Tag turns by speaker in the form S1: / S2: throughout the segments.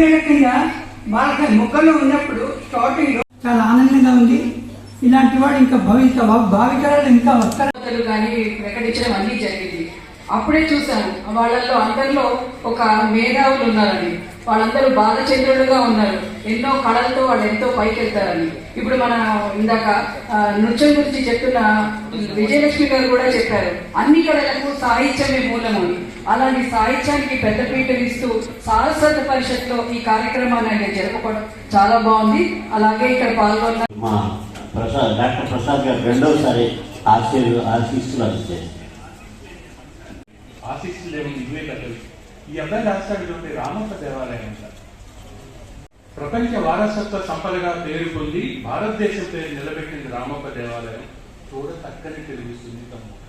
S1: కోరిక ఒక భారత ముక్కలు ఉన్నప్పుడు స్టార్టింగ్ చాలా ఆనందంగా ఉంది. ఇలాంటి వాడు ఇంకా భవిత భావితరాలు ఇంకా వస్తారు?
S2: కానీ ప్రకటించడం అన్ని జరిగింది. అప్పుడే చూశాను. వాళ్ళల్లో అందరిలో ఒక మేధావులు ఉన్నారని వాళ్ళందరూ బాలచంద్రులుగా ఉన్నారు. ఎన్నో కళలతో వాళ్ళు ఎంతో పైకెళ్తారని. ఇప్పుడు మన ఇందాక నృత్యం గురించి చెప్తున్న విజయలక్ష్మి గారు కూడా చెప్పారు. అన్ని కళలకు సాహిత్యమే మూలము. అని. అలాంటి సాహిత్యానికి పెద్దపీట ఇస్తూ సారస్వత పరిషత్లో ఈ కార్యక్రమాన్ని ఆయన జరపడం చాలా బాగుంది. అలాగే ఇక్కడ పాల్గొన్న
S3: మా ప్రసాద్ డాక్టర్ ప్రసాద్ గారు రెండోసారి ఆశీర్లు ఆశీస్సులు అందించారు.
S4: ఆశిస్తులు ఏముంది ఇవే కథలు ఈ అబ్బాయి రాష్ట్రాడిటువంటి రామప్ప దేవాలయం అంట ప్రపంచ వారసత్వ సంపదగా పేరు పొంది భారతదేశం పేరు నిలబెట్టింది రామప్ప దేవాలయం చూడ చక్కని తెలుగుస్తుంది తమ్ము.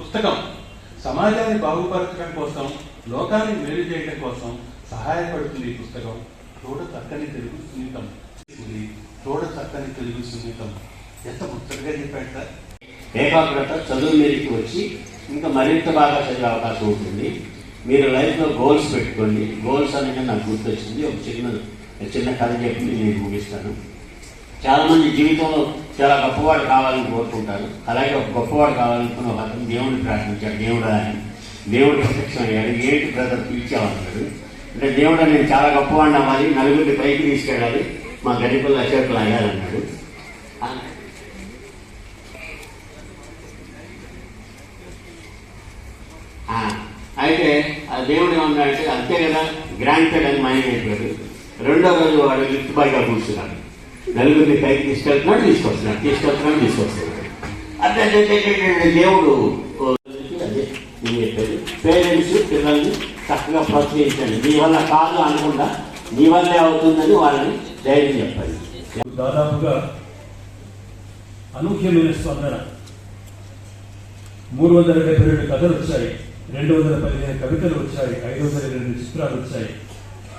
S4: పుస్తకం. సమాజాన్ని బాగుపరచడం కోసం లోకాన్ని మేలు చేయడం కోసం సహాయపడుతుంది ఈ పుస్తకం. చూడ చక్కని తెలుగు సున్నితం. చూడ చక్కని తెలుగు సున్నితం. ఎంత ముచ్చటగా చెప్పాడు సార్.
S3: ఏకాగ్రత చదువు మీదకి వచ్చి ఇంకా మరింత బాగా చదివే అవకాశం ఉంటుంది. మీరు లైఫ్లో గోల్స్ పెట్టుకోండి. గోల్స్ అనేది నాకు గుర్తొచ్చింది. ఒక చిన్న చిన్న కథ చెప్పి నేను ముగిస్తాను. చాలామంది జీవితంలో చాలా గొప్పవాడు కావాలని కోరుకుంటారు. అలాగే ఒక గొప్పవాడు కావాలనుకున్న ఒక అతను దేవుడిని ప్రార్థించాడు. దేవుడు అని దేవుడు ప్రత్యక్షం అయ్యాడు. ఏంటి బ్రదర్ పిలిచేవాడు అంటే దేవుడు నేను చాలా గొప్పవాడిని అవ్వాలి. నలుగురిని పైకి తీసుకెళ్ళాలి. మా గడిపల్లి అచేతలు అయ్యాలన్నాడు ఆ, అయితే ఆ దేవుడు ఏమన్నాడంటే అంతే కదా గ్రాంటెడ్ అని మైండ్ అయిపోయాడు రెండో రోజు వాడు లిఫ్ట్ బాయ్గా కూర్చున్నాడు. నలుగురిని పైకి తీసుకెళ్తున్నాడు తీసుకొస్తున్నాడు. తీసుకొస్తున్నాడు తీసుకొస్తున్నాడు. అంటే దేవుడు చెప్పేది. పేరెంట్స్ పిల్లల్ని చక్కగా ప్రోత్సహించండి. మీ వల్ల కాదు అనకుండా మీ వల్లే అవుతుందని వాళ్ళని ధైర్యం చెప్పాలి
S5: దాదాపుగా అనూహ్యమైన స్పందన. మూడు వందల డెబ్బై రెండు కథలు వచ్చాయి. రెండు వందల పదిహేను కవితలు వచ్చాయి ఐదు వందల రెండు చిత్రాలు వచ్చాయి.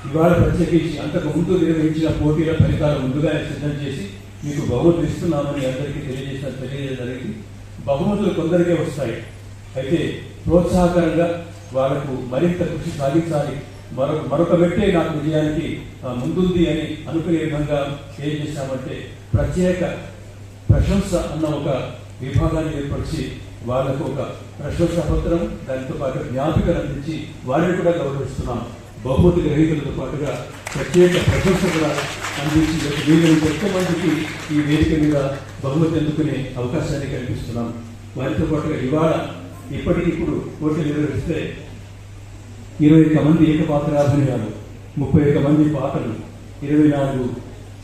S5: ఇవాళ ప్రత్యేకించి అంతకు ముందు నిర్వహించిన పోటీల ఫలితాలు ముందుగానే సిద్ధం చేసి మీకు బహుమతులు ఇస్తున్నామని అందరికీ తెలియజేసిన తెలియజేయడానికి బహుమతులు కొందరికే వస్తాయి. అయితే ప్రోత్సాహకరంగా వాళ్ళకు మరింత కృషి సాగించాలి మరొక మరొక వ్యక్తే నాకు విజయానికి ముందుంది అని అనుకునే విధంగా ఏం చేశామంటే ప్రత్యేక ప్రశంస అన్న ఒక విభాగాన్ని ఏర్పరిచి వాళ్ళకు ఒక ప్రశంసా పత్రం దానితో పాటు జ్ఞాపికలు అందించి వారిని కూడా గౌరవిస్తున్నాం. బహుమతి గ్రహీతలతో పాటుగా ప్రత్యేక ప్రశంస కూడా అందించి వీళ్ళని కొత్త మందికి ఈ వేదిక మీద బహుమతి అందుకునే అవకాశాన్ని కల్పిస్తున్నాం. వారితో పాటుగా ఇవాళ ఇప్పటికిప్పుడు పోటీ నిర్వహిస్తే ఇరవై ఒక్క మంది ఏకపాత్రాభినయాలు ముప్పై ఒక్క మంది పాటలు ఇరవై నాలుగు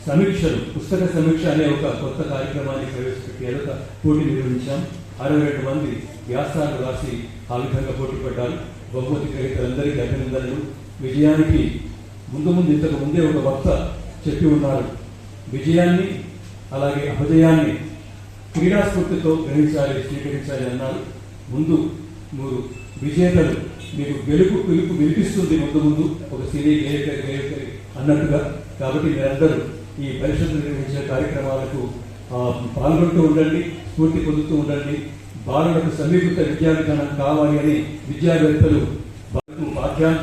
S5: సమీక్షలు పుస్తక సమీక్ష అనే ఒక కొత్త కార్యక్రమాన్ని ప్రవేశపెట్టి అదొక పోటీ నిర్వహించాం. అరవై రెండు మంది వ్యాసాలు రాసి ఆ విధంగా పోటీ పడ్డారు. బహుమతి గ్రహీతలందరికీ అభినందనలు. విజయానికి ముందు ముందు ఇంతకు ముందే ఒక వక్త చెప్పి ఉన్నారు. విజయాన్ని అలాగే అపజయాన్ని క్రీడాస్ఫూర్తితో గ్రహించాలి స్వీకరించాలి అన్నారు. ముందు మీరు విజేతలు మీకు గెలుపు పిలుపు వినిపిస్తుంది ముందు ముందు. ఒక సినీ గేయకరి గేయకరి అన్నట్టుగా. కాబట్టి మీరందరూ ఈ పరిషత్తు నిర్వహించే కార్యక్రమాలకు పాల్గొంటూ ఉండండి. స్ఫూర్తి పొందుతూ ఉండండి బాలులకు సమీకృత విద్యా విధానం కావాలి అని విద్యావేత్తలు వారికి పాఠ్యాంశ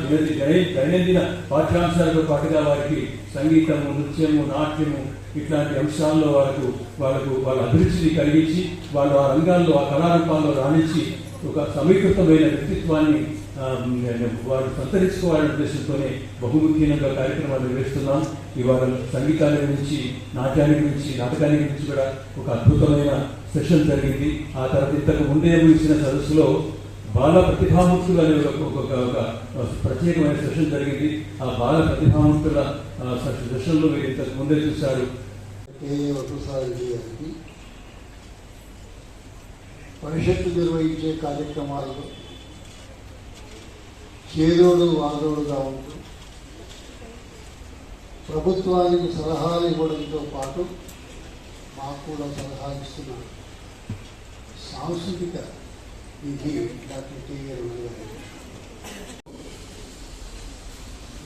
S5: దైనందిన పాఠ్యాంశాలతో పాటుగా వారికి సంగీతము నృత్యము నాట్యము ఇట్లాంటి అంశాల్లో వాళ్ళకు వాళ్ళకు వాళ్ళ అభిరుచిని కలిగించి వాళ్ళు ఆ రంగాల్లో ఆ కళారూపాల్లో రాణించి ఒక సమీకృతమైన వ్యక్తిత్వాన్ని వారు సంతరించుకోవాలనే ఉద్దేశంతోనే బహుముఖ్యంగా కార్యక్రమాలు నిర్వహిస్తున్నాం. ఇవాళ సంగీతాన్ని గురించి నాట్యాన్ని గురించి నాటకాన్ని గురించి కూడా ఒక అద్భుతమైన సెషన్ జరిగింది. ఆ తర్వాత ఇంతకు ముందే ఇచ్చిన సదస్సులో బాల ప్రతిభామూర్తులు అనే ఒక ఒక- ప్రత్యేకమైన సెషన్ జరిగింది. ఆ బాల ప్రతిభామూర్తుల సెషన్లో మీరు ఇంతకు ముందే చూశారు.
S6: భవిష్యత్తు పరిషత్తు నిర్వహించే కార్యక్రమాల్లో చేదోడు వాదోడుగా ఉంటూ ప్రభుత్వానికి సలహాలు ఇవ్వడంతో పాటు మాకు కూడా సలహా ఇస్తున్నారు. సాంస్కృతిక ఇది డాక్టర్ టీవీ రమణ గారు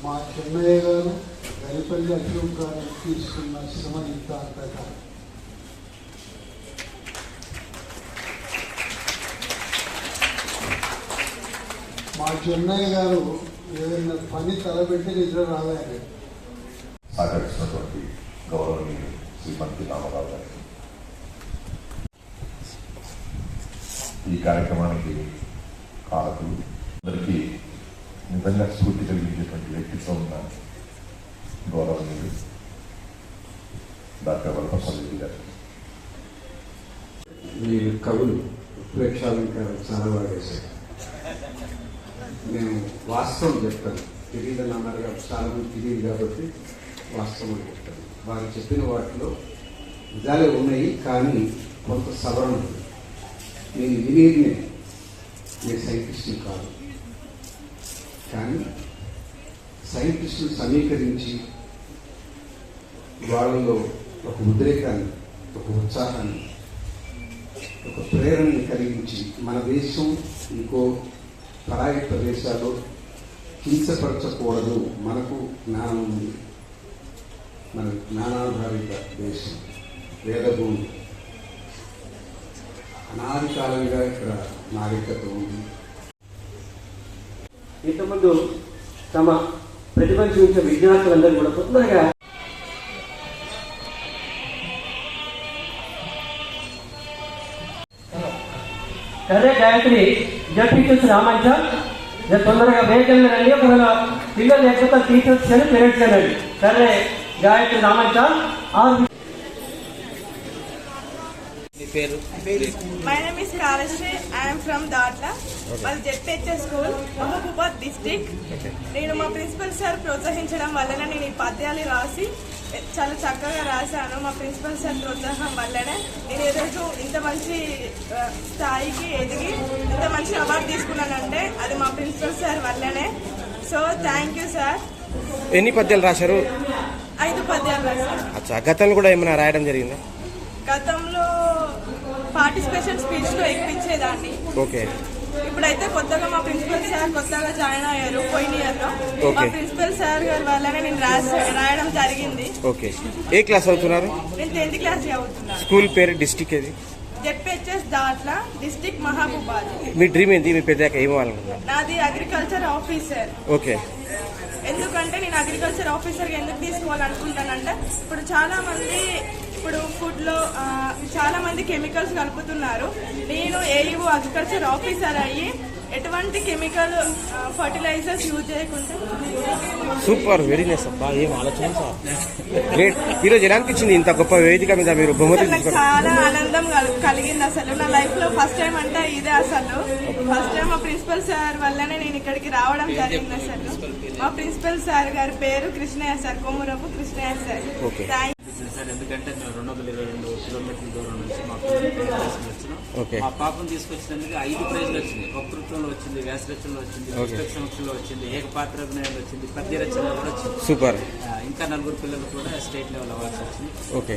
S6: మా చెన్నయ్య గారు గరిపల్లి అశోక్ గారు తీసుకున్న శ్రమ ఇంత అంతగా మా చెన్నయ్య గారు ఏదైనా పని తలపెట్టి నిద్ర రాలేదు
S7: సహకరిస్తున్నటువంటి గౌరవనీయులు శ్రీమతి రామారావు గారికి ఈ కార్యక్రమానికి కారకులు అందరికీ నిజంగా స్ఫూర్తి కలిగించేటువంటి వ్యక్తిత్వం ఉన్న గౌరవనీయులు డాక్టర్ వరప్రసాద్ గారు.
S8: మీ కవులు ప్రేక్షాలంకారం చాలా బాగా వేశారు నేను వాస్తవం చెప్తాను. తెలియదు అన్నారు కాబట్టి చాలా మంది తెలియదు కాబట్టి వాస్తవం చెప్తాను. వారు చెప్పిన వాటిలో నిజాలే ఉన్నాయి కానీ కొంత సవరణ ఉంది. నేను ఇంజనీర్నే నేను సైంటిస్ట్ని కాదు. కానీ సైంటిస్టులు సమీకరించి వాళ్ళలో ఒక ఉద్రేకాన్ని ఒక ఉత్సాహాన్ని ఒక ప్రేరణని కలిగించి మన దేశం ఇంకో పరాయి ప్రదేశాల్లో హింసపరచకూడదు మనకు జ్ఞానం ఉంది. మన జ్ఞానాధారిత దేశం వేదభూమి. అనాది కాలంగా ఇక్కడ నాగరికత ఉంది.
S9: ఇంతకుముందు తమ ప్రతిభను చూపించిన విద్యార్థులందరూ కూడా తొందరగా సరే గాయత్రి జడ్పీటీసీ రామంచ తొందరగా వేగంగా రండి ఒకవేళ పిల్లలు లేకపోతే టీచర్స్ కానీ పేరెంట్స్ కానండి సరే గాయత్రి రామంచ ఆరు
S10: My name is Kalashri. I am from Datla. మాది జెడ్పిహెచ్ఎస్ స్కూల్ మహబూబాద్ డిస్టిక్ నేను మా ప్రిన్సిపల్ సార్ ప్రోత్సహించడం వల్లనే నేను ఈ పద్యాలు రాసి చాలా చక్కగా రాశాను. మా ప్రిన్సిపల్ సార్ ప్రోత్సాహం వల్లనే నేను ఈరోజు ఇంత మంచి స్థాయికి ఎదిగి ఇంత మంచి అవార్డు తీసుకున్నానంటే అది మా ప్రిన్సిపల్ సార్ వల్లనే. సో థ్యాంక్ యూ సార్
S11: ఎన్ని పద్యాలు రాశారు?
S10: ఐదు పద్యాలు
S11: అచ్చా గతంలో కూడా ఏమైనా రాయడం జరిగిందా?
S10: గతంలో పార్టిసిపేషన్ స్పీచ్లో ఎక్కించేదాన్ని.
S11: ఓకే.
S10: ఇప్పుడైతే కొత్తగా మా ప్రిన్సిపల్ సార్ కొత్తగా జాయిన్ అయ్యారు పోయిన ఇయర్లో మా. ప్రిన్సిపల్ సార్ గారి వల్లనే నేను రాసి రాయడం జరిగింది.
S11: ఓకే. ఏ క్లాస్ అవుతున్నారు
S10: నేను టెన్త్ క్లాస్ చదువుతున్నాను.
S11: స్కూల్ పేరు డిస్టిక్ ఏది?
S10: జెడ్పిహెచ్ఎస్ దాట్ల డిస్టిక్ మహబూబాద్
S11: మీ డ్రీమ్ ఏంటి మీ పెద్దాక ఏం అవ్వాలనుకుంటున్నారు?
S10: నాది అగ్రికల్చర్ ఆఫీసర్.
S11: ఓకే.
S10: ఎందుకంటే నేను అగ్రికల్చర్ ఆఫీసర్గా ఎందుకు తీసుకోవాలనుకుంటానంటే ఇప్పుడు చాలామంది ఇప్పుడు ఫుడ్లో చాలామంది కెమికల్స్ కలుపుతున్నారు. నేను ఏఈఓ అగ్రికల్చర్ ఆఫీసర్ అయ్యి ఎటువంటి కెమికల్ ఫర్టిలైజర్స్ యూజ్ చేయకుండా
S11: సూపర్ వెరీ నైస్ అబ్బా ఏం ఆలోచన సార్ గ్రేట్ ఈరోజు ఎలా అనిపించింది ఇంత గొప్ప వేదిక మీద మీరు బహుమతి
S10: చాలా ఆనందం కల్- కలిగింది అసలు. నా లైఫ్లో ఫస్ట్ టైం అంటే ఇదే అసలు. ఫస్ట్ టైం మా ప్రిన్సిపల్ సార్ వల్లనే నేను ఇక్కడికి రావడం జరిగింది అసలు. మా ప్రిన్సిపల్ సార్ గారి పేరు Krishnaiah sir Komurapu Krishnaiah sir
S11: Okay.
S12: Sir ఎందుకంటే మేము రెండు వందల ఇరవై రెండు కిలోమీటర్ల దూరం నుంచి మా తీసుకుని వచ్చినాం. మా పాపను తీసుకొచ్చినందుకు ఐదు ప్రైజ్లు వచ్చింది వక్తృత్వంలో వచ్చింది వ్యాస రచనలో వచ్చింది. పుస్తక సమక్షంలో వచ్చింది ఏకపాత్ర అభినయంలో వచ్చింది పద్య రచనలో కూడా వచ్చింది.
S11: సూపర్.
S12: ఇంకా నలుగురు పిల్లలు కూడా స్టేట్ లెవెల్ అవార్డ్స్ వచ్చింది.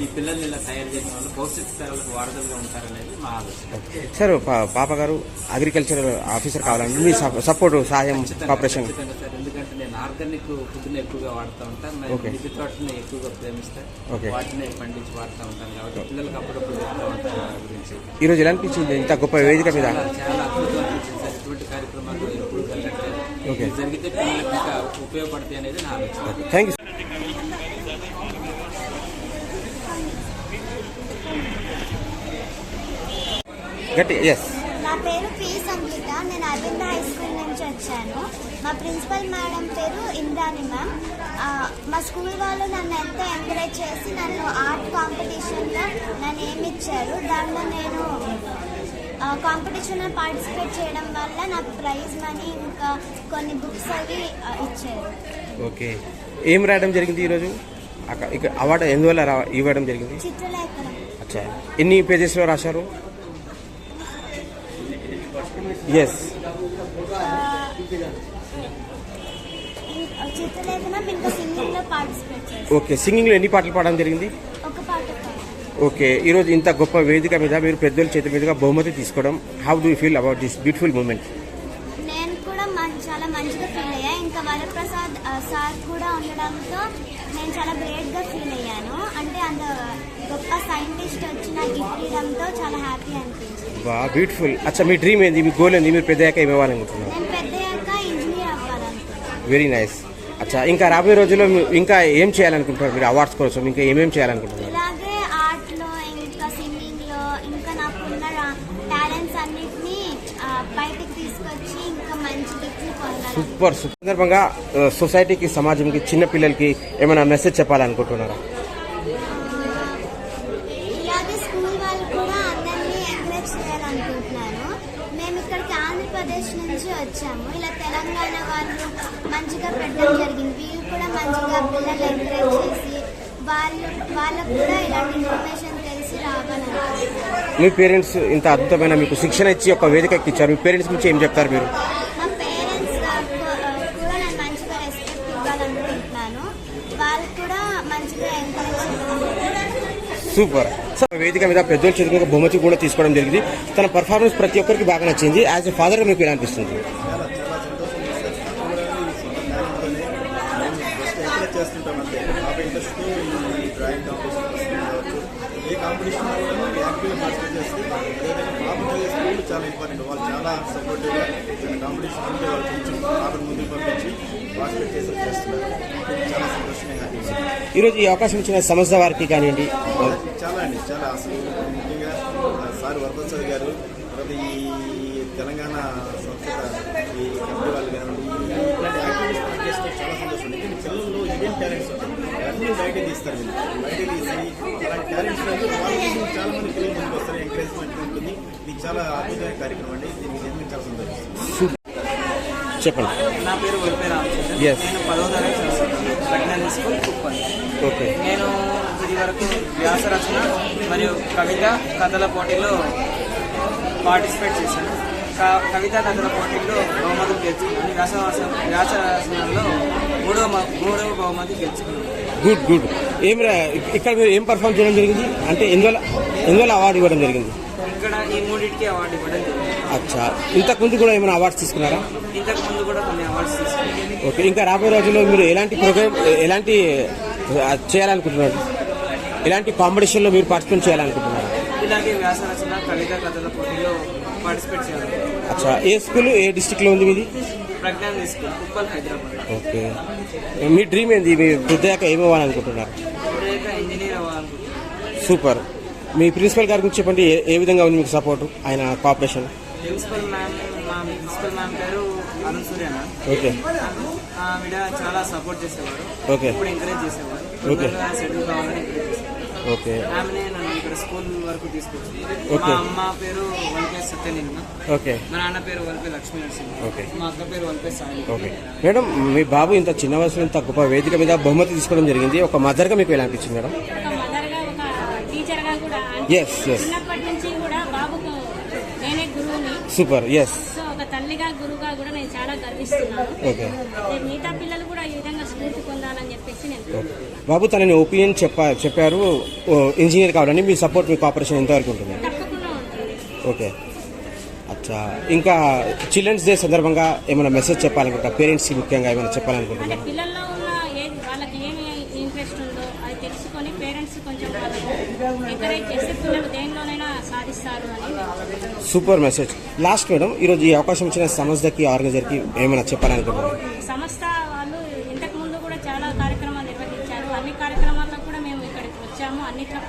S12: ఈ పిల్లల్ని ఇలా తయారు చేసిన వాళ్ళు భవిష్యత్తు తరాలకు వారధులుగా ఉంటారనేది మా ఆలోచన.
S11: సార్ పాప గారు అగ్రికల్చర్ ఆఫీసర్ కావాలంటే మీ సపోర్ట్ సహాయం
S12: ఖచ్చితంగా, ఆర్గానిక్ ఫుడ్ ఎక్కువగా వాడుతూ ఉంటాను నేను. మిద్దె తోటని ఎక్కువగా ప్రేమిస్తాను. వాటిని పండించి వాడుతూ ఉంటాను కాబట్టి పిల్లలకు అప్పుడప్పుడు చెప్తూ ఉంటాను వాటి గురించి.
S11: ఈరోజు ఎలా అనిపించింది? ఇంత గొప్ప వేదిక మీద?
S12: చాలా అద్భుతం అనిపించింది సార్. ఇటువంటి కార్యక్రమాలు ఎప్పుడు. ఇది జరిగితే పిల్లలకు ఇంకా ఉపయోగపడతాయి అనేది నా ఆలోచన.
S11: థ్యాంక్ యూ గట్టి ఎస్
S13: నా పేరు పి సంగీత. నేను అరవింద హై స్కూల్ వచ్చాను మా ప్రిన్సిపల్ మేడం పేరు ఇంద్రాణి మ్యామ్. మా స్కూల్ వాళ్ళు నన్ను ఎంతో ఎంకరేజ్ చేసి నన్ను ఆర్ట్ కాంపిటీషన్లో నన్ను ఏమి ఇచ్చారు దాంట్లో నేను కాంపిటీషన్లో పార్టిసిపేట్ చేయడం వల్ల నాకు ప్రైజ్ మనీ ఇంకా కొన్ని బుక్స్ అవి ఇచ్చారు.
S11: ఓకే. ఏం రాయడం జరిగింది ఈరోజు? అవార్డు ఎందువల్ల ఇవ్వడం జరిగింది?
S13: చిత్రలేఖనం.
S11: అచ్చా. ఎన్ని పేజెస్లో రాశారు? ఎస్
S13: చేశాను
S11: ఓకే సింగింగ్లో ఎన్ని పాటలు పాడడం జరిగింది. ఓకే ఈరోజు ఇంత గొప్ప వేదిక మీద మీరు పెద్దల చేతి మీదుగా బహుమతి తీసుకోవడం how do feel about this beautiful moment
S13: నేను కూడా మం- చాలా మంచిగా ఫీల్ అయ్యా. ఇంకా వరప్రసాద్ ఆ, సార్ కూడా ఉండడంతో నేను చాలా గ్రేట్గా ఫీల్ అయ్యాను. అంటే అంత గొప్ప సైంటిస్ట్ వచ్చి నాకు గిఫ్ట్ ఇవ్వడంతో చాలా హ్యాపీ అనిపించింది.
S11: బా బ్యూటిఫుల్ అచ్చా మీ డ్రీమ్ ఏంది? మీ గోల్ ఏంది? మీరు పెద్దయ్యాక ఏమి ఇవ్వాలనుకుంటున్నారు
S13: నేను పెద్దయ్యాక
S11: వెరీ నైస్ అచ్చా ఇంకా రాబోయే రోజుల్లో ఇంకా ఏం చేయాలనుకుంటున్నారు మీరు అవార్డ్స్ కోసం? ఇంకా ఏమేం చేయాలనుకుంటున్నారు? సూపర్ సూపర్ సందర్భంగా సొసైటీకి సమాజంకి చిన్న పిల్లలకి ఏమైనా మెసేజ్ చెప్పాలనుకుంటున్నారా
S14: ఇలాగే స్కూల్ వాళ్ళు కూడా అందరినీ ఎంకరేజ్ చేయాలనుకుంటున్నాను మేము ఇక్కడికి ఆంధ్రప్రదేశ్ నుంచి వచ్చాము ఇలా తెలంగాణ వాళ్ళు పెట్టడం జరిగింది. వీళ్ళు కూడా మంచిగా పిల్లలు ఎంకరేజ్ చేసి వాళ్ళు వాళ్ళకు కూడా ఇలాంటి ఇన్ఫర్మేషన్ తెలిసి రావాలనుకుంటున్నాను
S11: మీ పేరెంట్స్ ఇంత అద్భుతమైన మీకు శిక్షణ ఇచ్చి ఒక వేదికకి ఇచ్చారు మీ పేరెంట్స్ గురించి ఏం చెప్తారు మీరు?
S14: మా పేరెంట్స్ కూడా నేను మంచిగా రెస్పెక్ట్ ఇవ్వాలనుకుంటున్నాను. వాళ్ళు కూడా మంచిగా ఎంకరేజ్
S11: సూపర్. సార్ వేదిక మీద పెద్దోళ్ళ చేతికి బహుమతి కూడా తీసుకోవడం జరిగింది. తన పర్ఫార్మెన్స్ ప్రతి ఒక్కరికి బాగా నచ్చింది. యాజ్ ఎ ఫాదర్ మీకు ఎలా అనిపిస్తుంది
S15: ఎంకరేజ్ చేస్తుంటాం అంతే బాగా ఇంట్రెస్ట్ ఈ డ్రాయింగ్ కాంపిటీషన్ కావచ్చు ఏ కాంపిటీషన్ కూడా యాక్టివ్గా పార్టిసిపేట్ చేస్తే అదేవిధంగా బాబు చాలా ఇంపార్టెంట్ వాళ్ళు చాలా సపోర్టివ్గా చిన్న కాంపిటీషన్ ఉంటే వాళ్ళు కొంచెం ముందుకు పంపించి పార్టిసిపేట్ చేసి చేస్తున్నారు. చాలా సంతోషంగా అనిపిస్తుంది
S11: ఈరోజు ఈ అవకాశం ఇచ్చిన సంస్థ వారికి కానివ్వండి.
S15: చాలా అండి చాలా అసలు ముఖ్యంగా సార్ వరదోత్సవ్ గారు తర్వాత ఈ తెలంగాణ సంస్కృత ఈ కమిటీ వాళ్ళు కానివ్వండి ఇట్లాంటి యాక్టివిటీస్ మనం చేస్తే చాలా సంతోషం ఉంది కానీ పిల్లల్లో ఇదేం టాలెంట్స్ బయట తీస్తారు వీళ్ళు బయట తీసి టాలెంట్స్ వాళ్ళు చాలా మంది పిల్లలు ముందుకు వస్తారు ఎంకరేజ్మెంట్ ఉంటుంది. ఇది చాలా అద్భుతమైన కార్యక్రమం అండి. దీనికి చాలా సంతోషం.
S11: చెప్పండి.
S16: నా పేరు రామచంద్ర. నేను పదో తరగతి చదువుతున్నాను స్కూల్ కుప్పల్
S11: ఓకే.
S16: నేను ఇది వరకు వ్యాస రచన మరియు కవిత కథల పోటీలో పార్టిసిపేట్ చేశాను. కవిత కథల పోటీల్లో బహుమతులు గెలుచుకున్నాను. వ్యాస వ్యాస రచనలో మూడవ మూడవ బహుమతి గెలుచుకున్నాను.
S11: గుడ్ గుడ్ ఏం రా- ఇక్కడ మీరు ఏం పర్ఫామ్ చేయడం జరిగింది? అంటే ఎందువల్ల ఎందువల్ల అవార్డు ఇవ్వడం జరిగింది?
S16: ఇక్కడ ఈ మూడింటికి అవార్డు ఇవ్వడం జరిగింది.
S11: అచ్చా. ఇంతకు ముందు కూడా ఏమైనా అవార్డ్స్ తీసుకున్నారా?
S16: ఇంతకు ముందు కూడా కొన్ని అవార్డ్స్ తీసుకున్నాను
S11: ఓకే ఇంకా రాబోయే రోజుల్లో మీరు ఎలాంటి ప్రోగ్రామ్ ఎలాంటి చేయాలనుకుంటున్నారు? ఎలాంటి కాంపిటీషన్లో మీరు పార్టిసిపేట్ చేయాలనుకుంటున్నారు?
S16: ఇలాగే వ్యాస రచన కవిత కథల పోటీలో పార్టిసిపేట్ చేయాలి.
S11: అచ్చా ఏ స్కూల్ ఏ డిస్టిక్లో ఉంది మీది?
S16: ప్రజ్ఞాన్ స్కూల్ కుప్పల్ హైదరాబాద్.
S11: ఓకే. మీ డ్రీమ్ ఏంది? మీ వృద్ధాక
S16: ఇప్పుడైతే ఇంజనీర్ అవ్వాలనుకుంటున్నాను.
S11: సూపర్. మీ ప్రిన్సిపల్ గారి గురించి చెప్పండి ఏ- విధంగా ఉంది మీకు సపోర్ట్ ఆయన కోఆపరేషన్
S16: ప్రిన్సిపల్ మ్యామ్ మా ప్రిన్సిపల్ మ్యామ్ పేరు అరుణ్ సూర్య మ్యామ్
S11: ఓకే.
S16: ఆవిడ చాలా సపోర్ట్ చేసేవారు.
S11: ఓకే.
S16: ఇప్పుడు ఎంకరేజ్ చేసేవారు.
S11: ఓకే.
S16: తొందరగా సెటిల్ కావాలని ఎంకరేజ్ చేసేవారు.
S11: ఓకే.
S16: ఇక్కడ స్కూల్ వరకు తీసుకొచ్చింది.
S11: ఓకే.
S16: మా అమ్మ పేరు వల్పే సత్యనిర్మ
S11: ఓకే.
S16: మా నాన్న పేరు వల్పే లక్ష్మీ నరసింహ.
S11: ఓకే.
S16: మా అక్క పేరు వల్పే సాయి.
S11: ఓకే. మేడం మీ బాబు ఇంత చిన్న వయసులో ఇంత గొప్ప వేదిక మీద బహుమతి తీసుకోవడం జరిగింది. ఒక మదర్గా మీకు ఎలా అనిపించింది మేడం?
S17: ఒక మదర్గా ఒక టీచర్గా కూడా
S11: Yes, yes.
S17: చిన్నప్పటి నుంచి కూడా బాబుకు నేనే గురువుని.
S11: సూపర్ ఎస్
S17: సో ఒక తల్లిగా గురువుగా కూడా నేను చాలా గర్విస్తున్నాను. మిగతా పిల్లలు పొందాలని చెప్పేసి నేను
S11: బాబు తనని ఒపీనియన్ చెప్ప చెప్పారు. ఇంజనీర్ కావాలని మీ సపోర్ట్ మీ కోఆపరేషన్ ఎంతవరకు ఉంటుంది?
S17: తప్పకుండా ఉంటుంది.
S11: ఓకే. అచ్చా. ఇంకా చిల్డ్రన్స్ డే సందర్భంగా ఏమైనా మెసేజ్ చెప్పాలనుకుంటా? పేరెంట్స్కి ముఖ్యంగా ఏమైనా
S17: అంటే
S11: చెప్పాలనుకుంటున్నా
S17: పిల్లల్లో ఉన్న ఏది వాళ్ళకి ఏమి ఇంట్రెస్ట్ ఉందో అది తెలుసుకొని పేరెంట్స్ కొంచెం వాళ్ళకు ఎంకరేజ్ చేస్తే పిల్లలు దేనిలోనైనా సాధిస్తారు అని నేను చెప్తున్నాను.
S11: సూపర్ మెసేజ్ లాస్ట్ మేడం ఈరోజు ఈ అవకాశం ఇచ్చిన సంస్థకి ఆర్గనైజర్కి ఏమైనా చెప్పాలనుకుంటున్నాను
S17: సంస్థ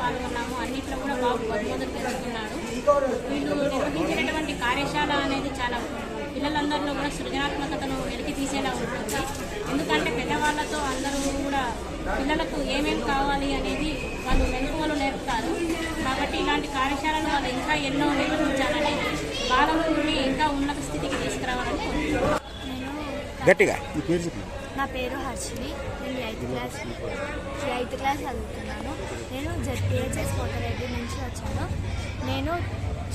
S17: పాల్గొన్నాము. అన్నిట్లో కూడా బాబు బహుమతులు తెలుసుకున్నాడు. వీళ్ళు నిర్వహించినటువంటి కార్యశాల అనేది చాలా పిల్లలందరిలో కూడా సృజనాత్మకతను వెలికి తీసేలా ఉంటుంది. ఎందుకంటే పెద్దవాళ్ళతో అందరూ కూడా పిల్లలకు ఏమేం కావాలి అనేది వాళ్ళు మెలకువలు నేర్పుతారు. కాబట్టి ఇలాంటి కార్యశాలలు వాళ్ళు ఇంకా ఎన్నో నిర్వహించాలని బాలముని ఇంకా ఉన్నత స్థితికి తీసుకురావాలని కోరుకుంటున్నాను.
S11: గట్టిగా.
S14: నా పేరు Harshini eighth class eighth class చదువుతున్నాను నేను జెడ్పిహెచ్ఎస్ కోటరెడ్డి నుంచి వచ్చాను నేను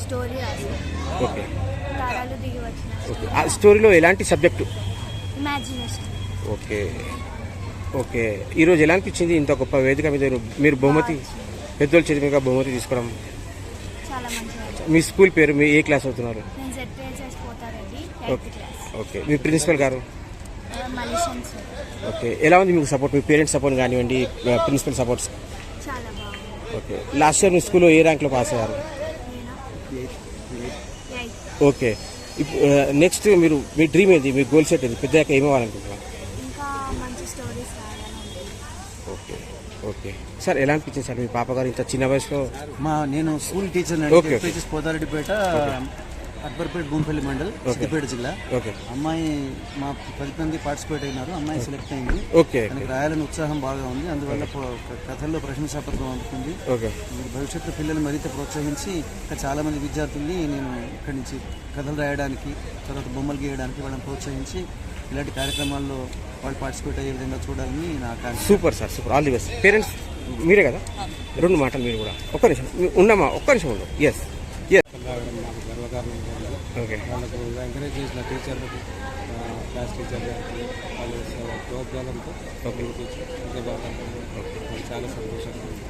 S14: స్టోరీ రాసాను
S11: ఓకే
S14: తారాలు దిగి వచ్చిన
S11: ఓకే ఆ స్టోరీలో ఎలాంటి సబ్జెక్టు?
S14: Imagination
S11: okay. ఓకే. ఈరోజు ఎలా అనిపించింది ఇంత గొప్ప వేదిక మీద మీరు- మీరు బహుమతి పెద్దోళ్ళ చేతి మీద బహుమతి తీసుకోవడం.
S14: చాలా మంచిగా
S11: మీ స్కూల్ పేరు మీ ఏ క్లాస్ అవుతున్నారు?
S14: నేను ZPHS Kotareddy
S11: okay.
S14: Class.
S11: Okay. మీ ప్రిన్సిపల్ గారు?
S14: సార్.
S11: ఓకే. ఎలా ఉంది మీకు సపోర్ట్ మీ పేరెంట్స్ సపోర్ట్ కానివ్వండి principal supports okay. Last year మీ స్కూల్లో ఏ ర్యాంక్లో పాస్ అయ్యారు? ఓకే. నెక్స్ట్ మీరు మీ డ్రీమ్ ఏంది? మీ గోల్ సెట్ ఏది? పెద్దయాక ఏమవ్వాలనుకుంటున్నారు ఓకే. ఓకే. సార్ ఎలా అనిపించింది సార్ మీ పాప గారు ఇంత చిన్న వయసులో?
S18: మా నేను స్కూల్ టీచర్ పోతారెడ్డిపేట అక్బర్పేట భూంపల్లి మండల్. సిద్దిపేట జిల్లా.
S11: ఓకే.
S18: అమ్మాయి మా పది మంది పార్టిసిపేట్ అయినారు. అమ్మాయి సెలెక్ట్ అయింది.
S11: ఓకే,
S18: తనకి. రాయాలని ఉత్సాహం బాగా ఉంది. అందువల్ల కథల్లో ప్రశంసాపత్రం. మీరు భవిష్యత్తు పిల్లలు మరింత ప్రోత్సహించి ఇంకా చాలా మంది విద్యార్థుల్ని నేను ఇక్కడి నుంచి కథలు రాయడానికి తర్వాత బొమ్మలు గీయడానికి వాళ్ళని ప్రోత్సహించి ఇలాంటి కార్యక్రమాల్లో వాళ్ళు పార్టిసిపేట్ అయ్యే విధంగా చూడాలని నా
S11: super sir super. All the best. Parents మీరే కదా? రెండు మాటలు మీరు కూడా. ఒక్క నిమిషం. ఉండమ్మా ఒక్క నిమిషం ఉండు. ఎస్ ఎస్
S19: మాకు గర్వకారణంగా ఉంది
S11: ఓకే.
S19: వాళ్ళకు ఎంకరేజ్ చేసిన టీచర్లకు ఆ, క్లాస్ టీచర్ వాళ్ళు ప్రోగ్రాలంతో చాలా సంతోషంగా ఉంది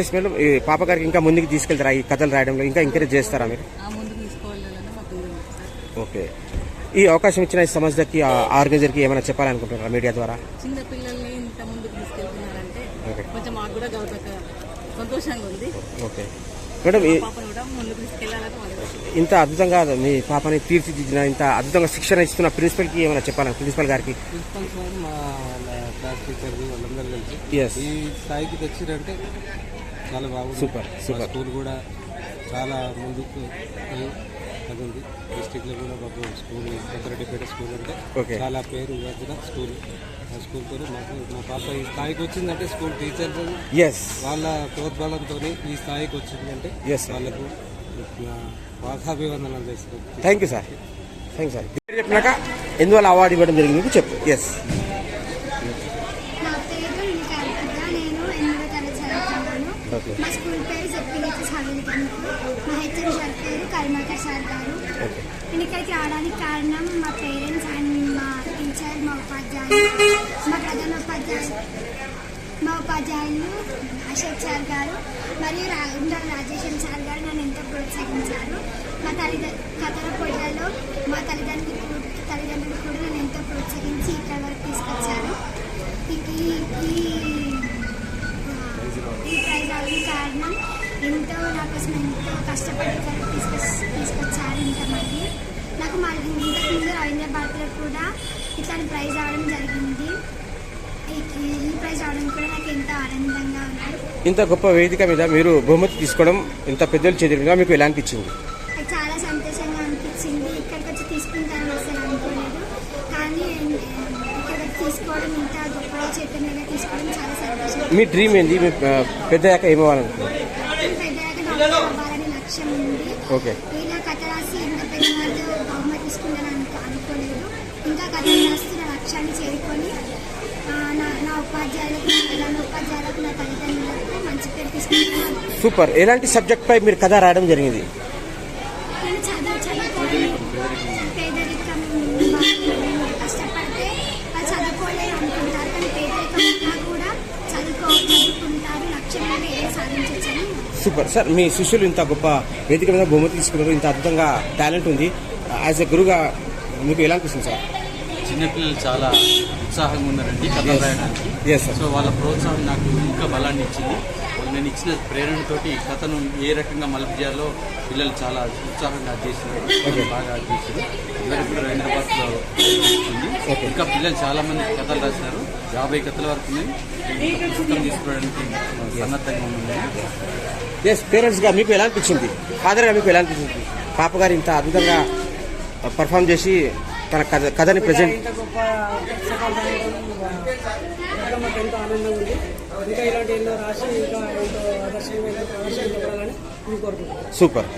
S11: ఎస్ మేడం ఈ పాప గారికి ఇంకా ముందుకు తీసుకెళ్తారా ఈ కథలు రాయడంలో? ఇంకా ఎంకరేజ్ చేస్తారా మీరు? ఓకే. ఈ అవకాశం ఇచ్చిన ఈ ఆ ఆర్గనైజర్కి ఏమైనా చెప్పాలనుకుంటున్నారా మీడియా ద్వారా?
S20: చిన్న పిల్లల్ని ఇంత ముందుకు తీసుకెళ్తున్నారంటే. కొంచెం మాకు కూడా గౌరవ సంతోషంగా ఉంది.
S11: ఓకే. మేడం ఇంత అద్భుతంగా మీ పాపని తీర్చిదిద్దిన ఇంత అద్భుతంగా శిక్షణ ఇస్తున్న ప్రిన్సిపల్కి ఏమైనా చెప్పాలి ప్రిన్సిపల్ గారికి
S19: ప్రిన్సిపల్ సార్ మా క్లాస్ టీచర్ది వాళ్ళందరూ కలిసి
S11: Yes.
S19: ఈ స్థాయికి తెచ్చిరంటే చాలా బాగుంది
S11: super.
S19: మా స్కూల్ కూడా చాలా ముందుకు ఉంది డిస్టిక్లో కూడా మాకు స్కూల్ కొత్తరెడ్డిపేట స్కూల్ అంటే. చాలా పేరు స్కూల్ ఆ స్కూల్ పేరు మాకు మా పాప ఈ స్థాయికి వచ్చిందంటే స్కూల్ టీచర్
S11: Yes.
S19: వాళ్ళ ప్రోద్బలంతో ఈ స్థాయికి వచ్చిందంటే
S11: Yes, sir.
S19: వాళ్ళకు నా పాదాభివందనం చేస్తారు
S11: thank you sir thank you sir పేరు చెప్పినాక ఎందువల్ల అవార్డు ఇవ్వడం జరిగింది మీకు చెప్పు. ఎస్
S14: పేరు. మా స్కూల్ పేరు హెచ్ఎం సార్ పేరు సార్ గారు. నేను ఇక్కడికి రావడానికి కారణం మా టీచర్ మా ఉపాధ్యాయులు మా మా ఉపాధ్యాయులు అశోక్ సార్ గారు మరియు రాగుండాల రాజేశ్వర్ సార్ గారు నన్ను ఎంతో ప్రోత్సహించారు. మా తల్లిదండ్రు కథల పోటీలలో మా తల్లిదండ్రులు తల్లిదండ్రులు కూడా నన్ను ఎంతో ప్రోత్సహించి ఇక్కడ వరకు తీసుకొచ్చారు. ఈ ఈ- ప్రైజ్ అవ్వడం కారణం ఎంతో నా కోసం ఎంతో కష్టపడి ఇక్కడ తీసుకొచ్చి తీసుకొచ్చారు ఇంతమంది. నాకు మా ఇంతకుముందు రవీంద్ర భారతిలో కూడా ఇట్లాంటి ప్రైజ్ రావడం జరిగింది. ఈ- ఈ- ఈ ప్రైజ్ రావడం కూడా నాకు ఎంతో ఆనందంగా ఉంది.
S11: ఇంత గొప్ప వేదిక మీద మీరు బహుమతి తీసుకోవడం ఇంత పెద్దలు చేతులుగా మీకు ఎలా అనిపించింది?
S14: నాకు చాలా సంతోషంగా అనిపించింది. ఇక్కడికి వచ్చి తీసుకుంటాను అసలు అనుకోలేదు. కానీ తీసుకోవడం ఇంత గొప్పగా చైతన్యంగా తీసుకోవడం చాలా సంతోషం
S11: మీ డ్రీమ్ ఏంది? మీ పెద్దయ్యాక ఏమవ్వాలనుకుంటున్నారు?
S14: పెద్దగా డాక్టర్ అవ్వాలని లక్ష్యం ఉంది.
S11: ఓకే
S14: ఇలా కథ రాసి ఇంత పెద్ద వాళ్ళు బహుమతి తీసుకుంటాను అనుకో అనుకోలేదు ఇంకా కథ రాసి నా లక్ష్యాన్ని చేరుకొని ఆ, నా నా ఉపాధ్యాయులకు నా ప్రధాన ఉపాధ్యాయులకు నా తల్లిదండ్రులకు మంచి పేరు తీసుకుంటున్నాను
S11: సూపర్. ఎలాంటి సబ్జెక్ట్ పై మీరు కథ రాయడం జరిగింది? సూపర్. సార్ మీ శిష్యులు ఇంత గొప్ప వేదిక మీద బహుమతి తీసుకున్నారు. ఇంత అద్భుతంగా టాలెంట్ ఉంది. యాజ్ ఎ గురుగా మీకు ఎలా అనిపిస్తుంది సార్?
S21: చిన్నపిల్లలు చాలా ఉత్సాహంగా ఉన్నారండి కథలు రాయడానికి. సో వాళ్ళ ప్రోత్సాహం నాకు ఇంకా బలాన్ని ఇచ్చింది. నేను ఇచ్చిన ప్రేరణతోటి కథను ఏ రకంగా మలుపు చేయాలో పిల్లలు చాలా ఉత్సాహంగా చేసినారు. బాగా చేసింది కూడా హైదరాబాద్లో వచ్చింది. ఇంకా పిల్లలు చాలా మంది కథలు రాసినారు. యాభై కథల వరకు పుస్తకం తీసుకోవడానికి సన్నద్ధంగా ఉన్నాయి.
S11: ఎస్ పేరెంట్స్గా మీకు ఎలా అనిపించింది? ఫాదర్గా మీకు ఎలా అనిపించింది? పాప గారు ఇంత అద్భుతంగా పర్ఫామ్ చేసి తన కథ కథని ప్రజెంట్
S22: ఎంతో ఆనందంగా ఉంది. ఇంకా ఇలాంటి ఎన్నో రాసి ఇంకా ఎంతో ఆదర్శంగా కోరుకుంటున్నాను.
S11: సూపర్.